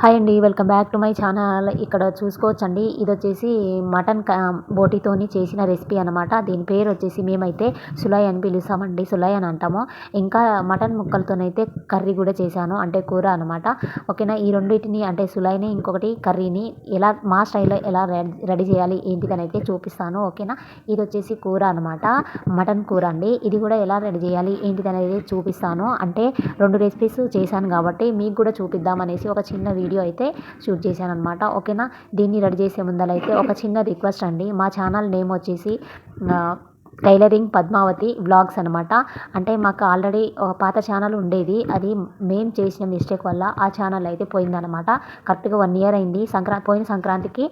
Hi అండి welcome back to my channel. ఇక్కడ చూసుకోవచ్చండి. ఇది వచ్చేసి మటన్ బోటితోని చేసిన రెసిపీ అనమాట దీని పేరు వచ్చేసి మేమైతే సులాయ్ అని పిలుస్తామండి. సులాయ్ అని అంటాము. ఇంకా మటన్ ముక్కలతోనైతే కర్రీ కూడా చేశాను. అంటే కూర అనమాట ఓకేనా? ఈ రెండింటిని అంటే సులాయ్ని ఇంకొకటి కర్రీని ఎలా మా స్టైల్లో ఎలా రెడీ చేయాలి ఏంటిదని అయితే చూపిస్తాను. ఓకేనా? ఇది వచ్చేసి కూర అనమాట మటన్ కూర అండి. ఇది కూడా ఎలా రెడీ చేయాలి ఏంటిది అనేది చూపిస్తాను. అంటే రెండు రెసిపీస్ చేశాను కాబట్టి మీకు కూడా చూపిద్దాం అనేసి ఒక చిన్న వీడియో అయితే షూట్ చేశాను అనమాట ఓకేనా? దీన్ని రెడీ చేసే ముందరైతే ఒక చిన్న రిక్వెస్ట్ అండి. మా ఛానల్ నేమ్ వచ్చేసి టైలరింగ్ పద్మావతి వ్లాగ్స్ అనమాట అంటే మాకు ఆల్రెడీ పాత ఛానల్ ఉండేది. అది మేము చేసిన మిస్టేక్ వల్ల ఆ ఛానల్ అయితే పోయిందనమాట కరెక్ట్గా వన్ ఇయర్ అయింది. సంక్రాంతి పోయిన సంక్రాంతికి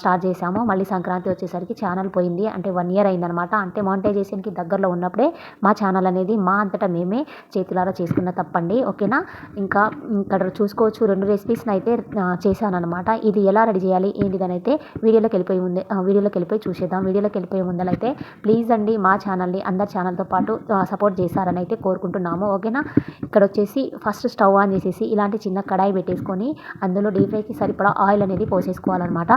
స్టార్ట్ చేసాము మళ్ళీ సంక్రాంతి వచ్చేసరికి ఛానల్ పోయింది. అంటే వన్ ఇయర్ అయిందనమాట అంటే మానిటైజేషన్కి దగ్గరలో ఉన్నప్పుడే మా ఛానల్ అనేది మా అంతటా మేమే చేతులారా చేసుకున్న తప్పండి. ఓకేనా? ఇంకా ఇక్కడ చూసుకోవచ్చు రెండు రెసిపీస్ని అయితే చేశాను అనమాట ఇది ఎలా రెడీ చేయాలి? ఏంటిదని అయితే వీడియోలోకి వెళ్ళిపోయి ముందే వీడియోలోకి వెళ్ళిపోయి చూసేద్దాం. వీడియోలోకి వెళ్ళిపోయే ముందలైతే ప్లీజ్ అండి మా ఛానల్ని అందరి ఛానల్తో పాటు సపోర్ట్ చేశారని అయితే కోరుకుంటున్నాము ఓకేనా? ఇక్కడ వచ్చేసి ఫస్ట్ స్టవ్ ఆన్ చేసేసి ఇలాంటి చిన్న కడాయి పెట్టేసుకొని అందులో డీప్ ఫ్రైకి సరిపడా ఆయిల్ అనేది పోసేసుకోవాలన్నమాట.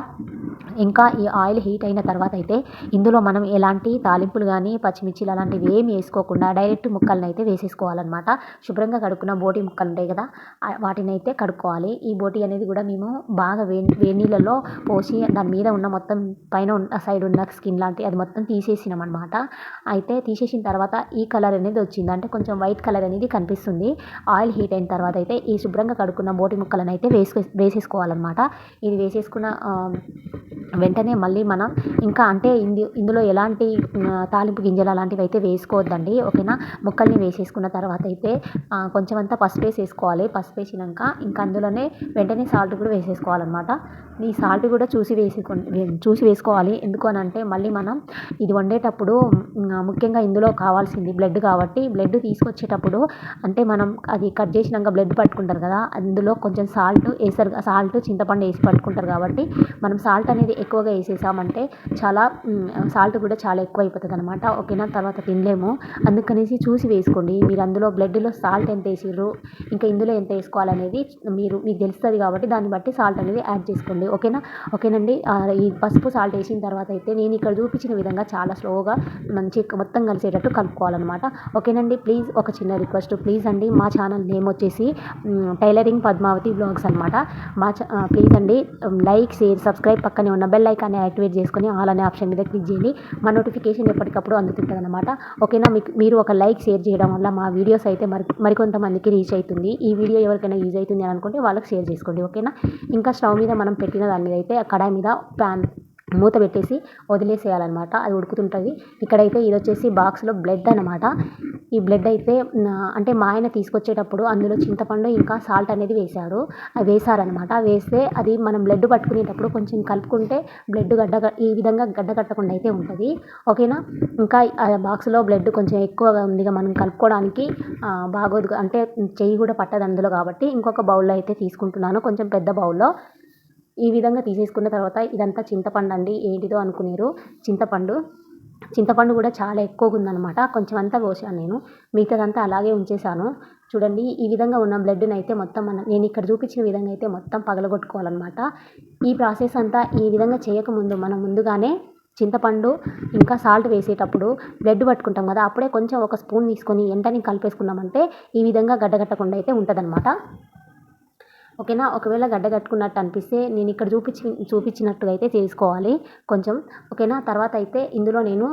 ఇంకా ఈ ఆయిల్ హీట్ అయిన తర్వాత అయితే ఇందులో మనం ఎలాంటి తాలింపులు కానీ పచ్చిమిర్చిలు అలాంటివి ఏమి వేసుకోకుండా డైరెక్ట్ ముక్కలను అయితే వేసేసుకోవాలన్నమాట. శుభ్రంగా కడుక్కున్న బోటి ముక్కలు ఉంటాయి కదా వాటిని అయితే కడుక్కోవాలి. ఈ బోటి అనేది కూడా మేము బాగా వే వేడి నీళ్ళలో పోసి దాని మీద ఉన్న మొత్తం పైన ఉన్న సైడ్ ఉన్న స్కిన్ లాంటి అది మొత్తం తీసేసినాం అనమాట అయితే తీసేసిన తర్వాత ఈ కలర్ అనేది వచ్చింది. అంటే కొంచెం వైట్ కలర్ అనేది కనిపిస్తుంది. ఆయిల్ హీట్ అయిన తర్వాత అయితే ఈ శుభ్రంగా కడుక్కున్న బోటి ముక్కలను అయితే వేసుకో వేసేసుకోవాలన్నమాట. ఇది వేసేసుకున్న వెంటనే మళ్ళీ మనం ఇంకా అంటే ఇందు ఇందులో ఎలాంటి తాలింపు గింజలు అలాంటివి అయితే వేసుకోవద్దండి. ఓకేనా? ముక్కల్ని వేసేసుకున్న తర్వాత అయితే కొంచెం అంతా పసుపు వేసేసుకోవాలి. పసుపు వేసినాక ఇంకా అందులోనే వెంటనే సాల్ట్ కూడా వేసేసుకోవాలన్నమాట. ఈ సాల్ట్ కూడా చూసి వేసుకో చూసి వేసుకోవాలి. ఎందుకు అని అంటే మళ్ళీ మనం ఇది వండేటప్పుడు ముఖ్యంగా ఇందులో కావాల్సింది బ్లడ్ కాబట్టి బ్లడ్ తీసుకొచ్చేటప్పుడు అంటే మనం అది కట్ చేసినాక బ్లడ్ పట్టుకుంటారు కదా అందులో కొంచెం సాల్ట్ వేసారు సాల్ట్ చింతపండు వేసి పట్టుకుంటారు కాబట్టి మనం సాల్ట్ అనేది ఎక్కువగా వేసేసామంటే చాలా సాల్ట్ కూడా చాలా ఎక్కువ అయిపోతుంది అనమాట ఓకేనా? తర్వాత తినలేము. అందుకనేసి చూసి వేసుకోండి. మీరు అందులో బ్లడ్లో సాల్ట్ ఎంత వేసిర్రు ఇంకా ఇందులో ఎంత వేసుకోవాలనేది మీరు మీకు తెలుస్తుంది కాబట్టి దాన్ని బట్టి సాల్ట్ అనేది యాడ్ చేసుకోండి. ఓకేనా? ఓకేనండి. ఈ పసుపు సాల్ట్ వేసిన తర్వాత అయితే నేను ఇక్కడ చూపించిన విధంగా చాలా స్లోగా మంచి మొత్తం కలిసేటట్టు కలుపుకోవాలన్నమాట. ఓకేనండి ప్లీజ్ ఒక చిన్న రిక్వెస్ట్. ప్లీజ్ అండి మా ఛానల్ నేమ్ వచ్చేసి టైలరింగ్ పద్మావతి బ్లాగ్స్ అనమాట మా ప్లీజ్ అండి లైక్ షేర్ సబ్స్క్రైబ్ పక్కనే ఉన్న బెల్ ఐకాన్ని యాక్టివేట్ చేసుకొని ఆల్ అనే ఆప్షన్ మీద క్లిక్ చేయండి. మా నోటిఫికేషన్ ఎప్పటికప్పుడు అందుతుంటుంది అనమాట ఓకేనా మీకు మీరు ఒక లైక్ షేర్ చేయడం వల్ల మా వీడియోస్ అయితే మరి మరికొంతమందికి రీచ్ అవుతుంది. ఈ వీడియో ఎవరికైనా యూజ్ అవుతుంది అని అనుకుంటే వాళ్ళకి షేర్ చేసుకోండి. ఓకేనా ఇంకా స్టవ్ మీద మనం పెట్టిన దాని మీద అయితే కడాయి మీద ప్యాన్ మూత పెట్టేసి వదిలేసేయాలన్నమాట. అది ఉడుకుతుంటుంది. ఇక్కడైతే ఇది వచ్చేసి బాక్స్లో బ్లడ్ అనమాట ఈ బ్లడ్ అయితే అంటే మా ఆయన తీసుకొచ్చేటప్పుడు అందులో చింతపండు ఇంకా సాల్ట్ అనేది వేశారు. అది వేశారనమాట వేస్తే అది మనం బ్లడ్ పట్టుకునేటప్పుడు కొంచెం కలుపుకుంటే బ్లడ్ గడ్డ ఈ విధంగా గడ్డ కట్టకుండా అయితే ఉంటుంది. ఓకేనా? ఇంకా బాక్స్లో బ్లడ్ కొంచెం ఎక్కువగా ఉందిగా మనం కలుపుకోవడానికి బాగోదు. అంటే చెయ్యి కూడా పట్టదు అందులో కాబట్టి ఇంకొక బౌల్లో అయితే తీసుకుంటున్నాను. కొంచెం పెద్ద బౌల్లో. ఈ విధంగా తీసేసుకున్న తర్వాత ఇదంతా చింతపండు అండి ఏంటిదో అనుకునేరు. చింతపండు. చింతపండు కూడా చాలా ఎక్కువగా ఉందన్నమాట. కొంచెం అంతా పోసాను నేను. మిగతాదంతా అలాగే ఉంచేసాను చూడండి ఈ విధంగా ఉన్న బ్లడ్ని అయితే మొత్తం మనం నేను ఇక్కడ చూపించిన విధంగా అయితే మొత్తం పగలగొట్టుకోవాలన్నమాట. ఈ ప్రాసెస్ అంతా ఈ విధంగా చేయకముందు మనం ముందుగానే చింతపండు ఇంకా సాల్ట్ వేసేటప్పుడు బ్లడ్ పట్టుకుంటాం కదా అప్పుడే కొంచెం ఒక స్పూన్ తీసుకొని ఎండని కలిపేసుకున్నామంటే ఈ విధంగా గడ్డగట్టకుండా అయితే ఉంటుందన్నమాట. ఓకేనా? ఒకవేళ గడ్డ కట్టుకున్నట్టు అనిపిస్తే నేను ఇక్కడ చూపించి చూపించినట్టుగా అయితే చేసుకోవాలి. కొంచెం ఓకేనా? తర్వాత అయితే ఇందులో నేను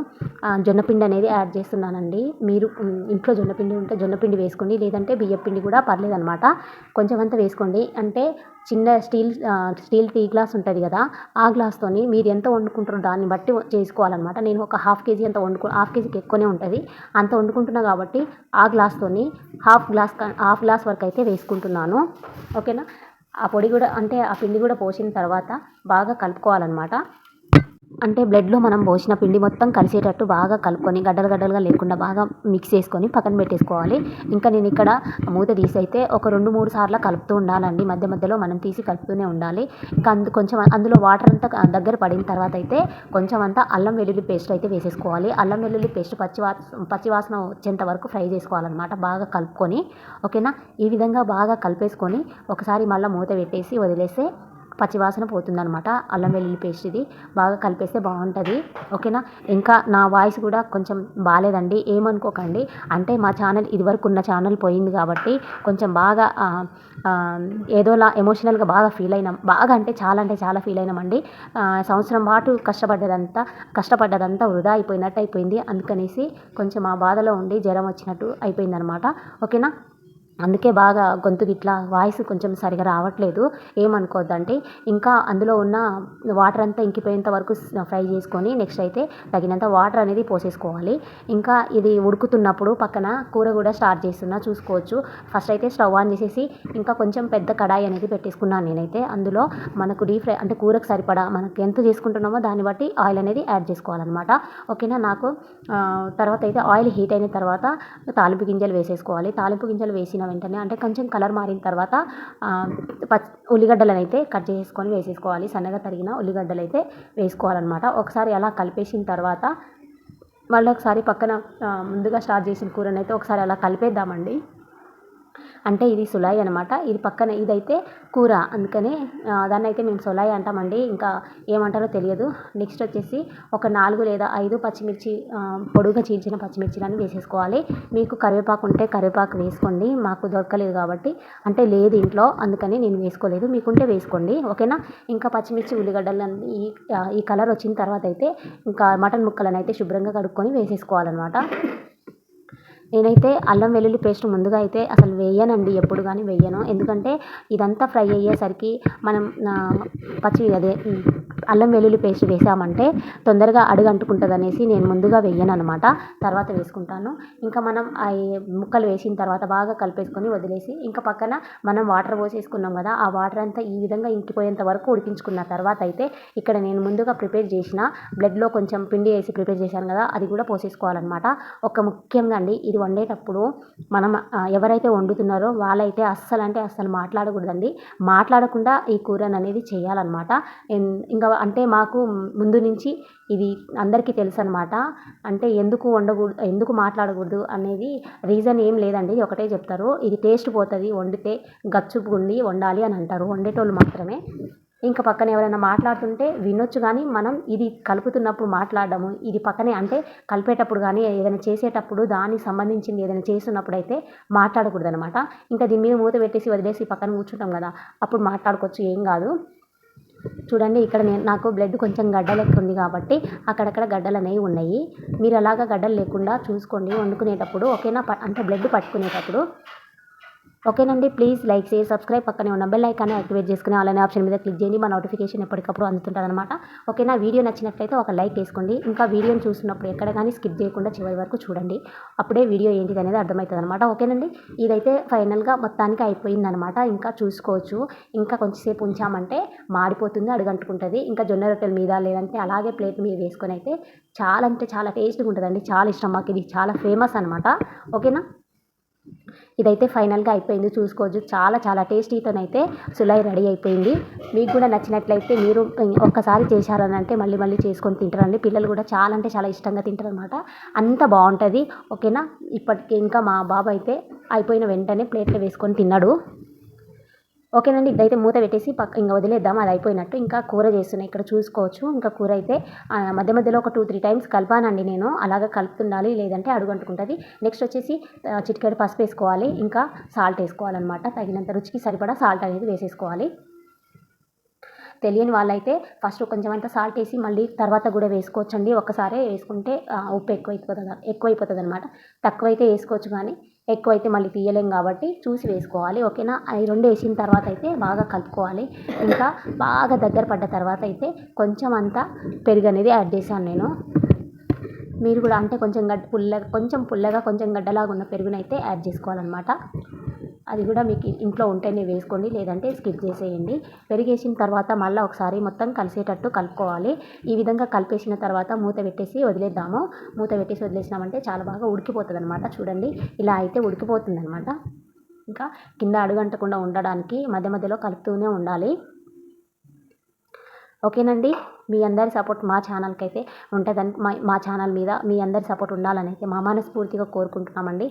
జొన్నపిండి అనేది యాడ్ చేస్తున్నానండి. మీరు ఇంట్లో జొన్నపిండి ఉంటే జొన్నపిండి వేసుకోండి. లేదంటే బియ్యపిండి కూడా పర్లేదు అనమాట కొంచెం అంతా వేసుకోండి. అంటే చిన్న స్టీల్ స్టీల్ టీ గ్లాస్ ఉంటుంది కదా ఆ గ్లాస్తోని మీరు ఎంత వండుకుంటారో దాన్ని బట్టి చేసుకోవాలన్నమాట. నేను ఒక హాఫ్ కేజీ అంత వండుకు హాఫ్ కేజీకి ఎక్కువనే ఉంటుంది. అంత వండుకుంటున్నా కాబట్టి ఆ గ్లాస్తోని హాఫ్ గ్లాస్ హాఫ్ గ్లాస్ వరకు అయితే వేసుకుంటున్నాను. ఓకేనా? ఆ పొడి కూడా అంటే ఆ పిండి కూడా పోసిన తర్వాత బాగా కలుపుకోవాలన్నమాట. అంటే బ్లడ్లో మనం పోసిన పిండి మొత్తం కలిసేటట్టు బాగా కలుపుకొని గడ్డలు గడ్డలుగా లేకుండా బాగా మిక్స్ చేసుకొని పక్కన పెట్టేసుకోవాలి. ఇంకా నేను ఇక్కడ మూత తీసి అయితే ఒక రెండు మూడు సార్లు కలుపుతూ ఉండాలండి. మధ్య మధ్యలో మనం తీసి కలుపుతూనే ఉండాలి. ఇంకా అందు కొంచెం అందులో వాటర్ అంతా దగ్గర పడిన తర్వాత అయితే కొంచెం అంతా అల్లం వెల్లుల్లి పేస్ట్ అయితే వేసేసుకోవాలి. అల్లం వెల్లుల్లి పేస్ట్ పచ్చి పచ్చివాసన వచ్చేంత వరకు ఫ్రై చేసుకోవాలన్నమాట. బాగా కలుపుకొని ఓకేనా? ఈ విధంగా బాగా కలిపేసుకొని ఒకసారి మళ్ళీ మూత పెట్టేసి వదిలేస్తే పచ్చివాసన పోతుందనమాట అల్లం వెల్లుల్లి పేస్ట్ ఇది. బాగా కలిపేస్తే బాగుంటుంది. ఓకేనా? ఇంకా నా వాయిస్ కూడా కొంచెం బాగాలేదండి ఏమనుకోకండి. అంటే మా ఛానల్ ఇదివరకు ఉన్న ఛానల్ పోయింది కాబట్టి కొంచెం బాగా ఏదోలా ఎమోషనల్గా బాగా ఫీల్ అయినాం. బాగా అంటే చాలా అంటే చాలా ఫీల్ అయినామండి. సంవత్సరం పాటు కష్టపడ్డదంతా కష్టపడ్డదంతా వృధా అయిపోయినట్టు అయిపోయింది. అందుకనేసి కొంచెం ఆ బాధలో ఉండి జ్వరం వచ్చినట్టు అయిపోయిందనమాట ఓకేనా? అందుకే బాగా గొంతు గిట్లా వాయిస్ కొంచెం సరిగా రావట్లేదు. ఏమనుకోవద్దండి ఇంకా అందులో ఉన్న వాటర్ అంతా ఇంకిపోయేంత వరకు ఫ్రై చేసుకొని నెక్స్ట్ అయితే తగినంత వాటర్ అనేది పోసేసుకోవాలి. ఇంకా ఇది ఉడుకుతున్నప్పుడు పక్కన కూర కూడా స్టార్ట్ చేస్తున్నా చూసుకోవచ్చు. ఫస్ట్ అయితే స్టవ్ ఆన్ చేసేసి ఇంకా కొంచెం పెద్ద కడాయి అనేది పెట్టేసుకున్నాను నేనైతే. అందులో మనకు డీప్ ఫ్రై అంటే కూరకు సరిపడా మనకు ఎంత చేసుకుంటున్నామో దాన్ని బట్టి ఆయిల్ అనేది యాడ్ చేసుకోవాలన్నమాట. ఓకేనా? నాకు తర్వాత అయితే ఆయిల్ హీట్ అయిన తర్వాత తాలింపు గింజలు వేసేసుకోవాలి. తాలింపు గింజలు వేసిన వెంటనే అంటే కొంచెం కలర్ మారిన తర్వాత పచ్చి ఉల్లిగడ్డలను అయితే కట్ చేసుకొని వేసేసుకోవాలి. సన్నగా తరిగిన ఉల్లిగడ్డలు అయితే వేసుకోవాలన్నమాట. ఒకసారి అలా కలిపేసిన తర్వాత మళ్ళీ ఒకసారి పక్కన ముందుగా స్టార్ట్ చేసిన కూరని అయితే ఒకసారి అలా కలిపేద్దామండి. అంటే ఇది సులాయి అనమాట ఇది పక్కన ఇదైతే కూర. అందుకనే దాన్ని అయితే మేము సులాయి అంటామండి. ఇంకా ఏమంటారో తెలియదు. నెక్స్ట్ వచ్చేసి ఒక నాలుగు లేదా ఐదు పచ్చిమిర్చి పొడుగా చీల్చిన పచ్చిమిర్చిలను వేసేసుకోవాలి. మీకు కరివేపాకు ఉంటే కరివేపాకు వేసుకోండి. మాకు దొరకలేదు కాబట్టి. అంటే లేదు ఇంట్లో అందుకని నేను వేసుకోలేదు. మీకుంటే వేసుకోండి. ఓకేనా? ఇంకా పచ్చిమిర్చి ఉల్లిగడ్డలు ఈ ఈ కలర్ వచ్చిన తర్వాత అయితే ఇంకా మటన్ ముక్కలను అయితే శుభ్రంగా కడుక్కొని వేసేసుకోవాలన్నమాట. నేనైతే అల్లం వెల్లుల్లి పేస్ట్ ముందుగా అయితే అసలు వేయనండి ఎప్పుడు కానీ వేయను. ఎందుకంటే ఇదంతా ఫ్రై అయ్యేసరికి మనం పచ్చి అదే అల్లం వెల్లుల్లి పేస్ట్ వేసామంటే తొందరగా అడుగు అంటుకుంటుంది అనేసి నేను ముందుగా వేయను అనమాట తర్వాత వేసుకుంటాను. ఇంకా మనం ఆ ముక్కలు వేసిన తర్వాత బాగా కలిపేసుకొని వదిలేసి ఇంకా పక్కన మనం వాటర్ పోసేసుకున్నాం కదా ఆ వాటర్ అంతా ఈ విధంగా ఇంకిపోయేంత వరకు ఉడికించుకున్న తర్వాత అయితే ఇక్కడ నేను ముందుగా ప్రిపేర్ చేసిన బ్లడ్లో కొంచెం పిండి వేసి ప్రిపేర్ చేశాను కదా అది కూడా పోసేసుకోవాలన్నమాట. ఒక ముఖ్యంగా అండి ఇది వండేటప్పుడు మనం ఎవరైతే వండుతున్నారో వాళ్ళైతే అస్సలు అంటే అస్సలు మాట్లాడకూడదండి. మాట్లాడకుండా ఈ కూరని అనేది చేయాలన్నమాట ఇంకా అంటే మాకు ముందు నుంచి ఇది అందరికీ తెలుసు అనమాట అంటే ఎందుకు వండకూడదు ఎందుకు మాట్లాడకూడదు అనేది రీజన్ ఏం లేదండి ఒకటే చెప్తారు. ఇది టేస్ట్ పోతుంది వండితే గచ్చుపుండి వండాలి అని అంటారు వండేటోళ్ళు మాత్రమే. ఇంకా పక్కన ఎవరైనా మాట్లాడుతుంటే వినొచ్చు కానీ మనం ఇది కలుపుతున్నప్పుడు మాట్లాడము. ఇది పక్కనే అంటే కలిపేటప్పుడు కానీ ఏదైనా చేసేటప్పుడు దానికి సంబంధించింది ఏదైనా చేస్తున్నప్పుడు అయితే మాట్లాడకూడదు అనమాట ఇంకా దీని మీద మూత పెట్టేసి వదిలేసి పక్కన కూర్చుంటాం కదా అప్పుడు మాట్లాడుకోవచ్చు ఏం కాదు. చూడండి ఇక్కడ నేను నాకు బ్లడ్ కొంచెం గడ్డ లెక్క ఉంది కాబట్టి అక్కడక్కడ గడ్డలు అనేవి ఉన్నాయి. మీరు అలాగా గడ్డలు లేకుండా చూసుకోండి. వండుకునేటప్పుడు ఓకేనా? అంటే బ్లడ్ పట్టుకునేటప్పుడు ఓకేనండి ప్లీజ్ లైక్ చేసి సబ్స్క్రైబ్ పక్కనే ఉన్న బెల్ ఐకాన్ని యాక్టివేట్ చేసుకుని అలానే ఆప్షన్ మీద క్లిక్ చేయండి. మా నోటిఫికేషన్ ఎప్పటికప్పుడు అందుతుంటుందన్నమాట. ఓకేనా వీడియో నచ్చినట్లయితే ఒక లైక్ వేసుకోండి. ఇంకా వీడియోని చూసినప్పుడు ఎక్కడ కానీ స్కిప్ చేయకుండా చివరి వరకు చూడండి. అప్పుడే వీడియో ఏంటిది అనేది అర్థమవుతుంది అనమాట ఓకేనండి ఇదైతే ఫైనల్గా మొత్తానికి అయిపోయిందనమాట ఇంకా చూసుకోవచ్చు. ఇంకా కొంచెంసేపు ఉంచామంటే మాడిపోతుంది అడుగంటుకుంటుంది. ఇంకా జొన్న రొట్టెల మీద లేదంటే అలాగే ప్లేట్ మీద వేసుకొని అయితే చాలా అంటే చాలా టేస్ట్గా ఉంటుందండి. చాలా ఇష్టం మాకు ఇది. చాలా ఫేమస్ అనమాట ఓకేనా? ఇదైతే ఫైనల్గా అయిపోయింది చూసుకోవచ్చు. చాలా చాలా టేస్టీతోనైతే సులై రెడీ అయిపోయింది. మీకు కూడా నచ్చినట్లయితే మీరు ఒక్కసారి చేశారని అంటే మళ్ళీ మళ్ళీ చేసుకొని తింటారండి. పిల్లలు కూడా చాలా అంటే చాలా ఇష్టంగా తింటారు అనమాట అంత బాగుంటుంది ఓకేనా? ఇప్పటికి ఇంకా మా బాబు అయితే అయిపోయిన వెంటనే ప్లేట్లో వేసుకొని తిన్నాడు. ఓకేనండి ఇదైతే మూత పెట్టేసి పక్క ఇంకా వదిలేద్దాం అది అయిపోయినట్టు. ఇంకా కూర చేస్తున్నాయి ఇక్కడ చూసుకోవచ్చు. ఇంకా కూర అయితే మధ్య మధ్యలో ఒక టూ త్రీ టైమ్స్ కలపానండి నేను. అలాగా కలుపుతుండాలి లేదంటే అడుగంటుకుంటుంది నెక్స్ట్ వచ్చేసి చిటికెడు పసుపు వేసుకోవాలి. ఇంకా సాల్ట్ వేసుకోవాలన్నమాట. తగినంత రుచికి సరిపడా సాల్ట్ అనేది వేసేసుకోవాలి. తెలియని వాళ్ళైతే ఫస్ట్ కొంచెం అంత సాల్ట్ వేసి మళ్ళీ తర్వాత కూడా వేసుకోవచ్చండి. ఒక్కసారే వేసుకుంటే ఉప్పు ఎక్కువైపోతుంది ఎక్కువైపోతుంది అనమాట తక్కువైతే వేసుకోవచ్చు కానీ ఎక్కువైతే మళ్ళీ తీయలేం కాబట్టి చూసి వేసుకోవాలి ఓకేనా? అవి రెండు వేసిన తర్వాత అయితే బాగా కలుపుకోవాలి. ఇంకా బాగా దగ్గర పడ్డ తర్వాత అయితే కొంచెం అంతా పెరుగు అనేది యాడ్ చేశాను నేను. మీరు కూడా అంటే కొంచెం గడ్డ పుల్ల కొంచెం పుల్లగా కొంచెం గడ్డలాగా ఉన్న పెరుగునైతే యాడ్ చేసుకోవాలన్నమాట. అది కూడా మీకు ఇంట్లో ఉంటేనే వేసుకోండి లేదంటే స్కిప్ చేసేయండి. పెరిగేసిన తర్వాత మళ్ళీ ఒకసారి మొత్తం కలిసేటట్టు కలుపుకోవాలి. ఈ విధంగా కలిపేసిన తర్వాత మూత పెట్టేసి వదిలేద్దాము. మూత పెట్టేసి వదిలేసినామంటే చాలా బాగా ఉడికిపోతుంది అనమాట చూడండి. ఇలా అయితే ఉడికిపోతుంది అనమాట ఇంకా కింద అడుగంటకుండా ఉండడానికి మధ్య మధ్యలో కలుపుతూనే ఉండాలి. ఓకేనండి? మీ అందరి సపోర్ట్ మా ఛానల్కి అయితే ఉంటుందని మా మా ఛానల్ మీద మీ అందరి సపోర్ట్ ఉండాలని అయితే మా మనస్ఫూర్తిగా కోరుకుంటున్నామండి.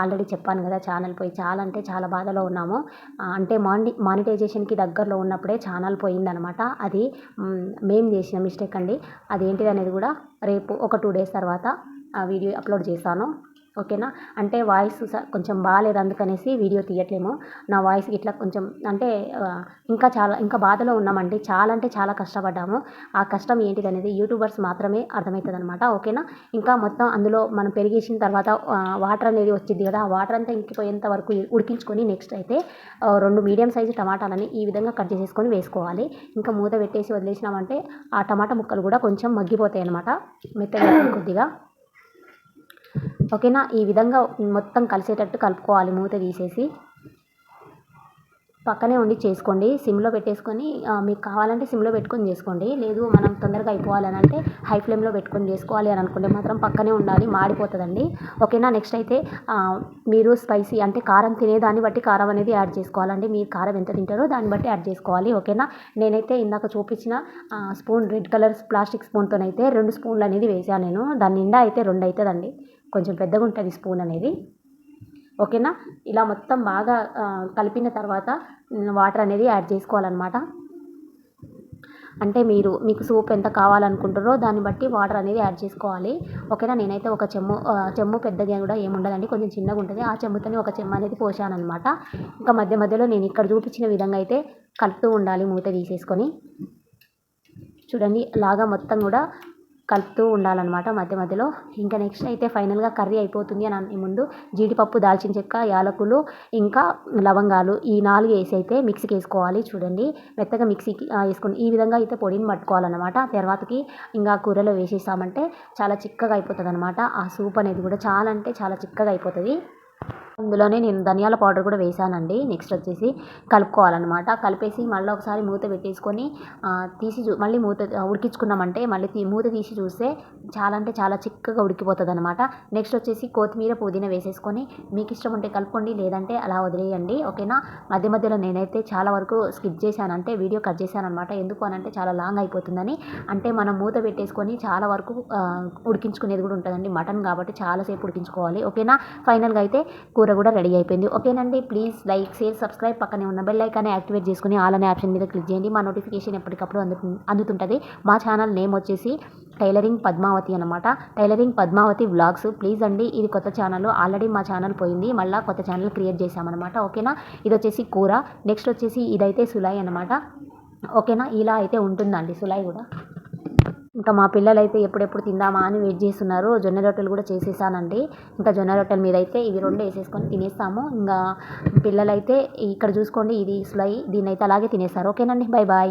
ఆల్రెడీ చెప్పాను కదా ఛానల్ పోయి చాలా అంటే చాలా బాధలో ఉన్నాము. అంటే మాని మానిటైజేషన్కి దగ్గరలో ఉన్నప్పుడే ఛానల్ పోయిందనమాట. అది మేము చేసిన మిస్టేక్ అండి. అదేంటిది అనేది కూడా రేపు ఒక టూ డేస్ తర్వాత ఆ వీడియో అప్లోడ్ చేశాను ఓకేనా? అంటే వాయిస్ కొంచెం బాగాలేదు అందుకనేసి వీడియో తీయట్లేము. నా వాయిస్ ఇట్లా కొంచెం అంటే ఇంకా చాలా ఇంకా బాధలో ఉన్నామండి. చాలా అంటే చాలా కష్టపడ్డాము. ఆ కష్టం ఏంటిది అనేది యూట్యూబర్స్ మాత్రమే అర్థమవుతుంది అనమాట ఓకేనా? ఇంకా మొత్తం అందులో మనం పెరిగేసిన తర్వాత వాటర్ అనేది వచ్చింది కదా ఆ వాటర్ అంతా ఇంకిపోయేంత వరకు ఉడికించుకొని నెక్స్ట్ అయితే రెండు మీడియం సైజు టమాటాలని ఈ విధంగా కట్ చేసేసుకొని వేసుకోవాలి. ఇంకా మూత పెట్టేసి వదిలేసినామంటే ఆ టమాటా ముక్కలు కూడా కొంచెం మగ్గిపోతాయి అనమాట మెత్తగా కొద్దిగా. ఓకేనా? ఈ విధంగా మొత్తం కలిసేటట్టు కలుపుకోవాలి మూత తీసేసి. పక్కనే ఉండి చేసుకోండి. సిమ్లో పెట్టేసుకొని మీకు కావాలంటే సిమ్లో పెట్టుకొని చేసుకోండి. లేదు మనం తొందరగా అయిపోవాలి అని అంటే హై ఫ్లేమ్లో పెట్టుకొని చేసుకోవాలి అని అనుకుంటే మాత్రం పక్కనే ఉండాలి మాడిపోతుందండి. ఓకేనా? నెక్స్ట్ అయితే మీరు స్పైసీ అంటే కారం తినేదాన్ని బట్టి కారం అనేది యాడ్ చేసుకోవాలండి. మీరు కారం ఎంత తింటారో దాన్ని బట్టి యాడ్ చేసుకోవాలి. ఓకేనా? నేనైతే ఇందాక చూపించిన స్పూన్ రెడ్ కలర్ ప్లాస్టిక్ స్పూన్తోనైతే రెండు స్పూన్లు అనేది వేసాను నేను. దాని నిండా అయితే రెండు అవుతుందండి. కొంచెం పెద్దగా ఉంటుంది స్పూన్ అనేది. ఓకేనా? ఇలా మొత్తం బాగా కలిపిన తర్వాత వాటర్ అనేది యాడ్ చేసుకోవాలన్నమాట. అంటే మీరు మీకు సూప్ ఎంత కావాలనుకుంటారో దాన్ని బట్టి వాటర్ అనేది యాడ్ చేసుకోవాలి. ఓకేనా? నేనైతే ఒక చెమ్ము చెమ్ము పెద్దగా కూడా ఏముండదండి కొంచెం చిన్నగా ఉంటుంది. ఆ చెమ్ముతోనే ఒక చెమ్ము అనేది పోసానమాట ఇంకా మధ్య మధ్యలో నేను ఇక్కడ చూపించిన విధంగా అయితే కలుపుతూ ఉండాలి మూత తీసేసుకొని. చూడండి లాగా మొత్తం కూడా కలుపుతూ ఉండాలన్నమాట మధ్య మధ్యలో. ఇంకా నెక్స్ట్ అయితే ఫైనల్గా కర్రీ అయిపోతుంది అని అనే ముందు జీడిపప్పు దాల్చిన చెక్క యాలకులు ఇంకా లవంగాలు ఈ నాలుగు వేసి అయితే మిక్సీకి వేసుకోవాలి చూడండి. మెత్తగా మిక్సీకి వేసుకుని ఈ విధంగా అయితే పొడిని పట్టుకోవాలన్నమాట. తర్వాతకి ఇంకా కూరలో వేసేసామంటే చాలా చిక్కగా అయిపోతుంది అనమాట ఆ సూప్ అనేది కూడా చాలా అంటే చాలా చిక్కగా అయిపోతుంది. అందులోనే నేను ధనియాల పౌడర్ కూడా వేసానండి నెక్స్ట్ వచ్చేసి కలుపుకోవాలన్నమాట. కలిపేసి మళ్ళీ ఒకసారి మూత పెట్టేసుకొని తీసి చూ మళ్ళీ మూత ఉడికించుకున్నామంటే మళ్ళీ మూత తీసి చూస్తే చాలా అంటే చాలా చిక్కగా ఉడికిపోతుంది అనమాట నెక్స్ట్ వచ్చేసి కొత్తిమీర పుదీనా వేసేసుకొని మీకు ఇష్టం ఉంటే కలుపుకోండి లేదంటే అలా వదిలేయండి. ఓకేనా? మధ్య మధ్యలో నేనైతే చాలా వరకు స్కిప్ చేశాను అంటే వీడియో కట్ చేశాను అనమాట ఎందుకు అని అంటే చాలా లాంగ్ అయిపోతుందని. అంటే మనం మూత పెట్టేసుకొని చాలా వరకు ఉడికించుకునేది కూడా ఉంటుందండి. మటన్ కాబట్టి చాలాసేపు ఉడికించుకోవాలి. ఓకేనా? ఫైనల్గా అయితే కూర కూడా రెడీ అయిపోయింది. ఓకేనండి ప్లీజ్ లైక్ షేర్ సబ్స్క్రైబ్ పక్కనే ఉన్న బెల్ ఐకాన్ని యాక్టివేట్ చేసుకుని ఆల్ అనే ఆప్షన్ మీద క్లిక్ చేయండి. మా నోటిఫికేషన్ ఎప్పటికప్పుడు అందు అందుతుంటుంది. మా ఛానల్ నేమ్ వచ్చేసి టైలరింగ్ పద్మావతి అనమాట టైలరింగ్ పద్మావతి వ్లాగ్స్ ప్లీజ్ అండి ఇది కొత్త ఛానల్ ఆల్రెడీ మా ఛానల్ పోయింది. మళ్ళీ కొత్త ఛానల్ క్రియేట్ చేశామన్నమాట. ఓకేనా? ఇది వచ్చేసి కూర. నెక్స్ట్ వచ్చేసి ఇదైతే సులాయి అనమాట ఓకేనా? ఇలా అయితే ఉంటుందండి సులాయి కూడా. ఇంకా మా పిల్లలు అయితే ఎప్పుడెప్పుడు తిందామా అని వెయిట్ చేస్తున్నారు. జొన్న రొట్టెలు కూడా చేసేసానండి. ఇంకా జొన్న రొట్టెల మీద అయితే ఇవి రెండు వేసేసుకొని తినేస్తాము. ఇంకా పిల్లలైతే ఇక్కడ చూసుకోండి ఇది స్లై దీన్ని అయితే అలాగే తినేస్తారు. ఓకేనండి బాయ్ బాయ్.